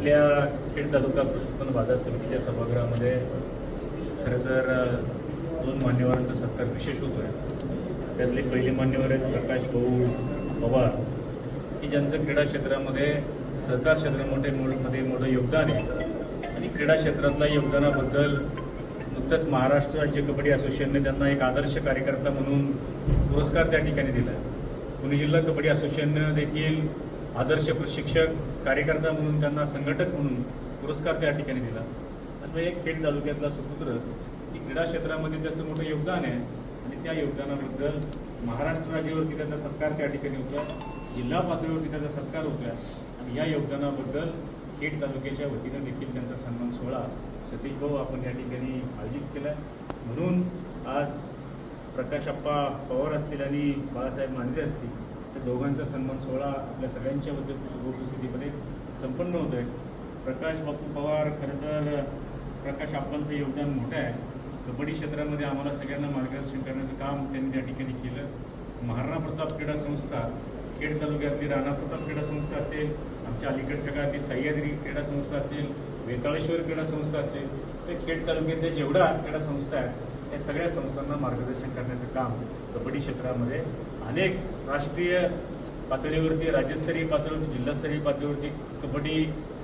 आपल्या खेड तालुका कृषी उत्पन्न बाजार समितीच्या सभागृहामध्ये खरं तर दोन मान्यवरांचा सत्कार विशेष होतो आहे त्यातले पहिले मान्यवर आहेत प्रकाश भाऊ पवार. की ज्यांचं क्रीडा क्षेत्रामध्ये सहकार क्षेत्रामध्ये मोठे मध्ये मोठं योगदान आहे. आणि क्रीडा क्षेत्रातल्या योगदानाबद्दल नुकतंच महाराष्ट्र राज्य कबड्डी असोसिएशनने त्यांना एक आदर्श कार्यकर्ता म्हणून पुरस्कार त्या ठिकाणी दिला पुणे जिल्हा कबड्डी असोसिएशननं देखील आदर्श प्रशिक्षक कार्यकर्ता म्हणून त्यांना संघटक म्हणून पुरस्कार त्या ठिकाणी दिला. आणि एक खेड तालुक्यातला सुपुत्र की क्रीडा क्षेत्रामध्ये त्याचं मोठं योगदान आहे. आणि त्या योगदानाबद्दल महाराष्ट्र राज्यावरती त्याचा सत्कार त्या ठिकाणी होता जिल्हा पातळीवरती त्याचा सत्कार होता आणि या योगदानाबद्दल खेड तालुक्याच्या वतीनं देखील त्यांचा सन्मान सोहळा सतीश भाऊ आपण या ठिकाणी आयोजित केला म्हणून आज प्रकाशप्पा पवार असतील आणि बाळासाहेब मांजरे असतील दोघांचा सन्मान सोहळा आपल्या सगळ्यांच्या बद्दल शुभ उपस्थितीमध्ये संपन्न होतो आहे प्रकाश बापू पवार खरं तर प्रकाश आप्पांचं योगदान मोठं आहे. कबड्डी क्षेत्रामध्ये आम्हाला सगळ्यांना मार्गदर्शन करण्याचं काम त्यांनी त्या ठिकाणी केलं. महाराणा प्रताप क्रीडा संस्था खेड तालुक्यातली राणा प्रताप क्रीडा संस्था असेल आमच्या अलीकडच्या काळातली सह्याद्री क्रीडा संस्था असेल वेताळेश्वर क्रीडा संस्था असेल तर खेड तालुक्यातल्या जेवढ्या क्रीडा संस्था आहेत या सगळ्या संस्थांना मार्गदर्शन करण्याचं काम कबड्डी क्षेत्रामध्ये अनेक राष्ट्रीय पातळीवरती राज्यस्तरीय पातळीवरती जिल्हास्तरीय पातळीवरती कबड्डी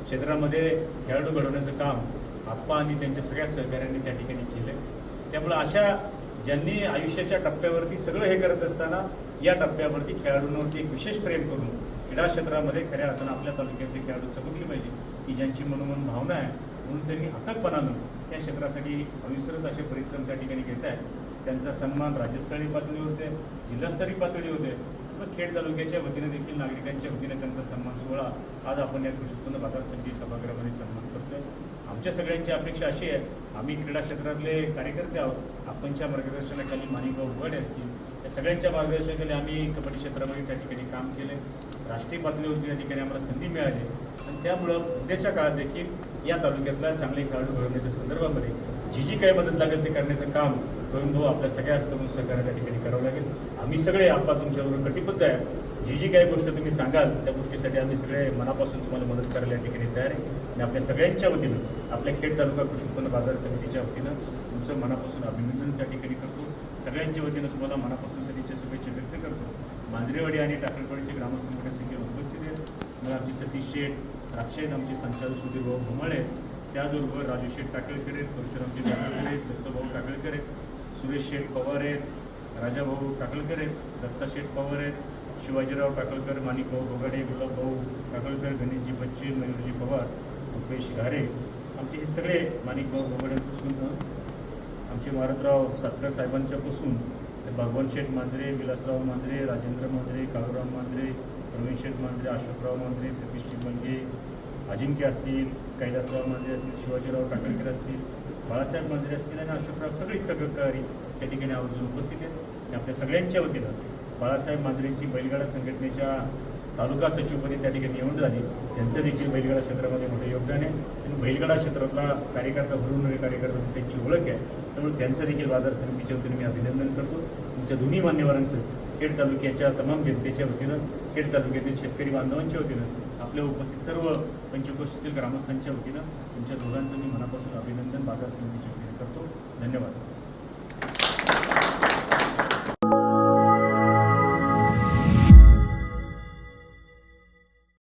क्षेत्रामध्ये खेळाडू घडवण्याचं काम आप्पा आणि त्यांच्या सगळ्या सहकाऱ्यांनी त्या ठिकाणी केलं त्यामुळं अशा ज्यांनी आयुष्याच्या टप्प्यावरती सगळं हे करत असताना या टप्प्यावरती खेळाडूंवरती एक विशेष प्रेम करून क्रीडा क्षेत्रामध्ये खऱ्या अर्थानं आपल्या तालुक्यातले खेळाडू चमकले पाहिजे की ज्यांची मनोमन भावना आहे म्हणून त्यांनी अथकपणानं त्या क्षेत्रासाठी अविसरत असे परिश्रम त्या ठिकाणी घेत आहेत त्यांचा सन्मान राज्यस्तरीय पातळीवर होते जिल्हास्तरीय पातळी होते. मग खेड तालुक्याच्या वतीने देखील नागरिकांच्या वतीने त्यांचा सन्मान सोहळा आज आपण या कृषी उत्पन्न बाजार समिती सभागृहामध्ये सन्मान करतोय. आमच्या सगळ्यांची अपेक्षा अशी आहे आम्ही क्रीडा क्षेत्रातले कार्यकर्ते आहोत. आपणच्या मार्गदर्शनाखाली माणिकभाऊ उघड असतील. या सगळ्यांच्या मार्गदर्शनाखाली आम्ही कबड्डी क्षेत्रामध्ये त्या ठिकाणी काम केले राष्ट्रीय पातळीवरती त्या ठिकाणी आम्हाला संधी मिळाली आणि त्यामुळं उद्याच्या काळात देखील या तालुक्यातला चांगले खेळाडू घडवण्याच्या संदर्भामध्ये जी जी काही मदत लागेल ते करण्याचं काम रोहन भाऊ आपल्या सगळ्या हस्तमून सहकार्य त्या ठिकाणी करावं लागेल. आम्ही सगळे आपला तुमच्याबरोबर कटिबद्ध आहे. जी जी काही गोष्ट तुम्ही सांगाल त्या गोष्टीसाठी आम्ही सगळे मनापासून तुम्हाला मदत करायला या ठिकाणी तयार आहे. आणि आपल्या सगळ्यांच्या वतीनं आपल्या खेड तालुका कृषी उत्पन्न बाजार समितीच्या वतीनं तुमचं मनापासून अभिनंदन त्या ठिकाणी करतो. सगळ्यांच्या वतीनं तुम्हाला मनापासून सदिच्छा शुभेच्छा व्यक्त करतो. मांजरेवाडी आणि टाकळवाडीचे ग्रामस्थ मोठ्या उपस्थित आहेत. मग आमचे सतीश शेठ राक्षेत आमचे संचालक सुधीर भाऊ भुमळे त्याचबरोबर राजू शेठ टाकळकर आहेत परशुरामजी टाकळकर आहेत दत्तभाऊ टाकळकर आहेत सुरेश शेठ पवार आहेत राजाभाऊ टाकळकर आहेत दत्ता शेठ पवार आहेत शिवाजीराव टाकळकर माणिकभाऊ बोगाडे गुलाबभाऊ टाकळकर गणेशजी बच्चे मयूरजी पवार रुपेश घारे आमचे हे सगळे माणिकभाऊ बोगाड्यांपासून आमचे भारतराव सातकर साहेबांच्यापासून ते भगवान शेठ मांजरे विलासराव मांजरे राजेंद्र मांजरे काळूराव प्रवीण मांजरे अशोकराव मांजरे सतीश चिमंगे अजिंक्य असतील कैलासराव मंत्री असतील शिवाजीराव काटणकर असतील बाळासाहेब मांजरे असतील आणि अशोकराव सगळी सहकारी त्या ठिकाणी आवर्जून उपस्थित आहेत. आणि आपल्या सगळ्यांच्या वतीनं बाळासाहेब मांजरेंची बैलगाडा संघटनेच्या तालुका सचिवपदी त्या ठिकाणी निवड झाली. त्यांचं देखील बैलगाडा क्षेत्रामध्ये मोठं योगदान आहे. आणि बैलगाडा क्षेत्रातला कार्यकर्ता भरून कार्यकर्ता त्यांची ओळख आहे. त्यामुळे त्यांचं देखील बाजार समितीच्या वतीने मी अभिनंदन करतो. तुमच्या दोन्ही मान्यवरांचं खेड तालुक्याच्या तमाम जनतेच्या वतीनं खेड तालुक्यातील शेतकरी बांधवांच्या वतीनं आपल्या उपस्थित सर्व पंचकोशीतील ग्रामस्थांच्या वतीनं तुमच्या दोघांचं मी मनापासून अभिनंदन बाजार समितीच्या वतीने करतो. धन्यवाद.